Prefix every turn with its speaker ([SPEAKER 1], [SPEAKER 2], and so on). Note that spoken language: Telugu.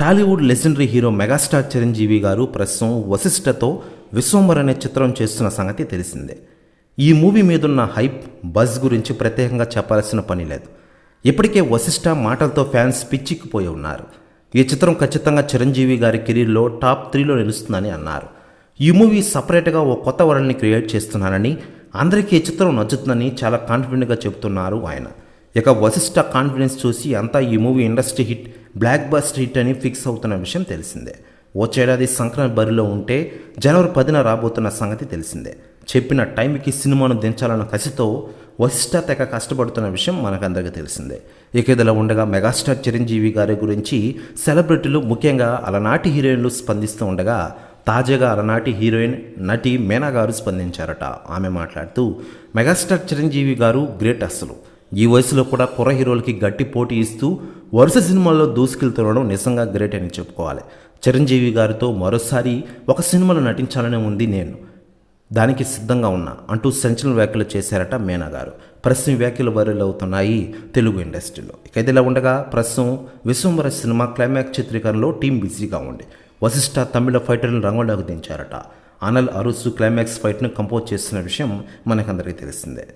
[SPEAKER 1] Tollywood legendary hero megastar Chiranjeevi garu ప్రస్తుతం వశిష్ఠతో విశ్వంబర్ అనే చిత్రం చేస్తున్న సంగతి తెలిసిందే. ఈ మూవీ మీదున్న హైప్ బజ్ గురించి ప్రత్యేకంగా చెప్పాల్సిన పని లేదు. ఇప్పటికే వశిష్ఠ మాటలతో ఫ్యాన్స్ పిచ్చిక్కిపోయి ఉన్నారు. ఈ చిత్రం ఖచ్చితంగా చిరంజీవి గారి కెరీర్లో టాప్ త్రీలో నిలుస్తుందని అన్నారు. ఈ మూవీ సపరేట్గా ఓ కొత్త వరల్డ్ని క్రియేట్ చేస్తున్నానని అందరికీ ఈ చిత్రం నచ్చుతుందని చాలా కాన్ఫిడెంట్గా చెబుతున్నారు ఆయన. ఇక వశిష్ఠ కాన్ఫిడెన్స్ చూసి అంతా ఈ movie industry hit block bust hit అని ఫిక్స్ అవుతున్న విషయం తెలిసిందే. వచ్చేడాది సంక్రాంతి బరిలో ఉంటే జనవరి పదిన రాబోతున్న సంగతి తెలిసిందే. చెప్పిన టైంకి సినిమాను దించాలన్న కసితో వశిష్ట తెగ కష్టపడుతున్న విషయం మనకందరికీ తెలిసిందే. ఇక ఇదిలా ఉండగా మెగాస్టార్ చిరంజీవి గారి గురించి సెలబ్రిటీలు ముఖ్యంగా అలనాటి హీరోయిన్లు స్పందిస్తూ ఉండగా తాజాగా అలనాటి హీరోయిన్ నటి మేనా గారు స్పందించారట. ఆమె మాట్లాడుతూ మెగాస్టార్ చిరంజీవి గారు గ్రేట్ అస్సలు ఈ వయసులో కూడా కుర్ర హీరోలకి గట్టి పోటీ ఇస్తూ వరుస సినిమాల్లో దూసుకెళ్తుండడం నిజంగా గ్రేట్ అని చెప్పుకోవాలి. చిరంజీవి గారితో మరోసారి ఒక సినిమాలో నటించాలని ఉంది నేను. దానికి సిద్ధంగా ఉన్నా అంటూ సంచలన వ్యాఖ్యలు చేశారట మేనా గారు. ప్రస్తుతం వ్యాఖ్యలు వైరల్ అవుతున్నాయి తెలుగు ఇండస్ట్రీలో. ఇక ఇదిలా ఉండగా ప్రస్తుతం విశ్వంబర సినిమా క్లైమాక్స్ చిత్రీకరణలో టీం బిజీగా ఉంది. వశిష్ఠ తమిళ ఫైటర్ను రంగంలోకి దించారట. అనల్ అరుసు క్లైమాక్స్ ఫైట్ను కంపోజ్ చేస్తున్న విషయం మనకందరికీ తెలిసిందే.